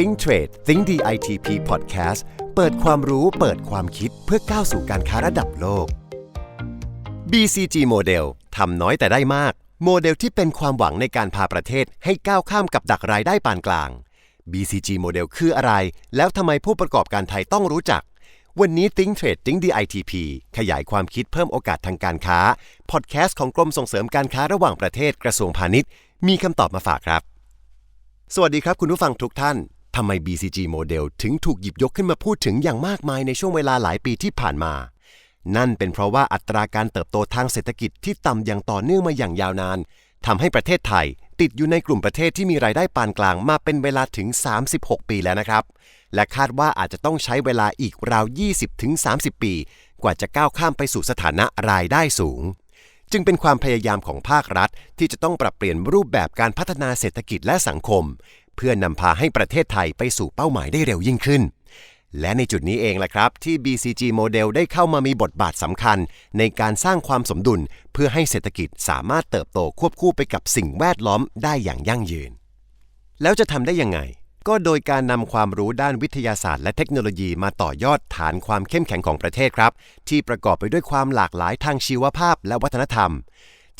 Think Trade Think DITP Podcast เปิดความรู้เปิดความคิดเพื่อก้าวสู่การค้าระดับโลก BCG Model ทำน้อยแต่ได้มาก โมเดลที่เป็นความหวังในการพาประเทศให้ก้าวข้ามกับดักรายได้ปานกลาง BCG Model คืออะไร แล้วทำไมผู้ประกอบการไทยต้องรู้จัก วันนี้ Think Trade Think DITP ขยายความคิดเพิ่มโอกาสทางการค้า พอดแคสต์ของกรมส่งเสริมการค้าระหว่างประเทศกระทรวงพาณิชย์ มีคำตอบมาฝากครับ สวัสดีครับคุณผู้ฟังทุกท่าน ทำไม BCG Model ถึงถูกหยิบยกขึ้นมาพูดถึงอย่างมากมายในช่วงเวลาหลายปีที่ผ่านมา นั่นเป็นเพราะว่าอัตราการเติบโตทางเศรษฐกิจที่ต่ำอย่างต่อเนื่องมาอย่างยาวนานทำให้ประเทศไทย ติดอยู่ในกลุ่มประเทศที่มีรายได้ปานกลางมาเป็นเวลาถึง 36 ปีแล้วนะครับ และคาดว่าอาจจะต้องใช้เวลาอีกราว 20-30 ปี กว่าจะก้าวข้ามไปสู่สถานะรายได้สูงจึงเป็นความพยายามของภาครัฐ ที่จะต้องปรับเปลี่ยนรูปแบบการพัฒนาเศรษฐกิจและสังคม เพื่อนำพาให้ประเทศไทยไปสู่เป้าหมายได้เร็วยิ่งขึ้น และในจุดนี้เองแหละครับ ที่ BCG Model ได้เข้ามามีบทบาทสำคัญ ในการสร้างความสมดุล เพื่อให้เศรษฐกิจสามารถเติบโตควบคู่ไปกับสิ่งแวดล้อมได้อย่างยั่งยืน แล้วจะทำได้ยังไงก็โดยการนำความรู้ด้านวิทยาศาสตร์และเทคโนโลยีมาต่อยอดฐานความเข้มแข็งของประเทศครับ ที่ประกอบไปด้วยความหลากหลายทางชีวภาพและวัฒนธรรม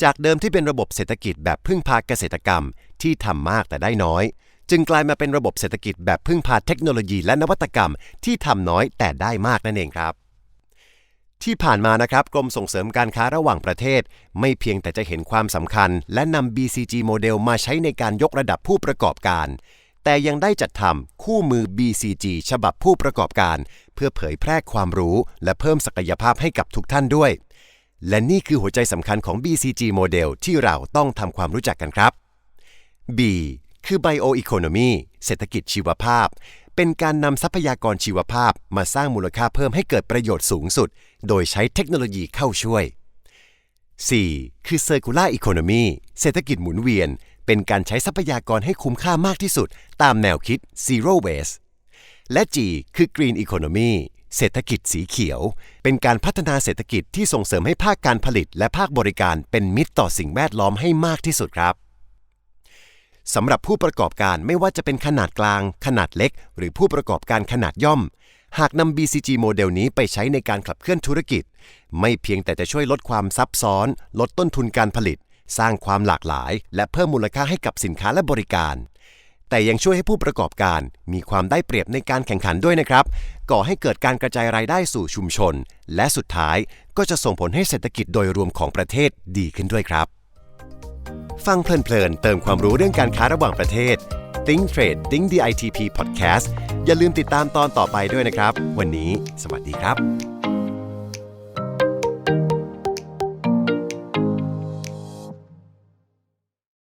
จากเดิมที่เป็นระบบเศรษฐกิจแบบพึ่งพาเกษตรกรรม ที่ทำมากแต่ได้น้อย จึงกลายมาเป็นระบบเศรษฐกิจแบบพึ่งพาเทคโนโลยีและนวัตกรรมที่ทำน้อยแต่ได้มากนั่นเองครับ ที่ผ่านมานะครับกรมส่งเสริมการค้าระหว่างประเทศ ไม่เพียงแต่จะเห็นความสำคัญ และนำ BCG โมเดลมาใช้ในการยกระดับผู้ประกอบการ แต่ยังได้จัดทำคู่มือ BCG ฉบับผู้ประกอบการ เพื่อเผยแพร่ความรู้ และเพิ่มศักยภาพให้กับทุกท่านด้วย และนี่คือหัวใจสำคัญของ BCG โมเดลที่เราต้องทำความรู้จักกันครับ B คือ Bioeconomy เศรษฐกิจชีวภาพ เป็นการนำทรัพยากรชีวภาพมาสร้างมูลค่าเพิ่มให้เกิดประโยชน์สูงสุด โดยใช้เทคโนโลยีเข้าช่วย 4. คือ Circular Economy เศรษฐกิจหมุนเวียน เป็นการใช้ทรัพยากรให้คุ้มค่ามากที่สุด ตามแนวคิด Zero Waste และ G คือ Green Economy เศรษฐกิจสีเขียว เป็นการพัฒนาเศรษฐกิจที่ส่งเสริมให้ภาคการผลิตและภาคบริการเป็นมิตรต่อสิ่งแวดล้อมให้มากที่สุดครับ สำหรับผู้ประกอบการไม่ว่าจะเป็นขนาดกลาง ขนาดเล็ก หรือผู้ประกอบการขนาดย่อม หากนำ BCG โมเดลนี้ไปใช้ในการขับเคลื่อนธุรกิจ ไม่เพียงแต่จะช่วยลดความซับซ้อน ลดต้นทุนการผลิต สร้างความหลากหลาย และเพิ่มมูลค่าให้กับสินค้าและบริการ แต่ยังช่วยให้ผู้ประกอบการมีความได้เปรียบในการแข่งขันด้วยนะครับ ก่อให้เกิดการกระจายรายได้สู่ชุมชน และสุดท้ายก็จะส่งผลให้เศรษฐกิจโดยรวมของประเทศดีขึ้นด้วยครับ ฟังเพลินๆ เติมความรู้เรื่องการค้าระหว่างประเทศ Think Trade Think DITP Podcast อย่าลืมติดตามตอนต่อไปด้วยนะครับ วันนี้ สวัสดีครับ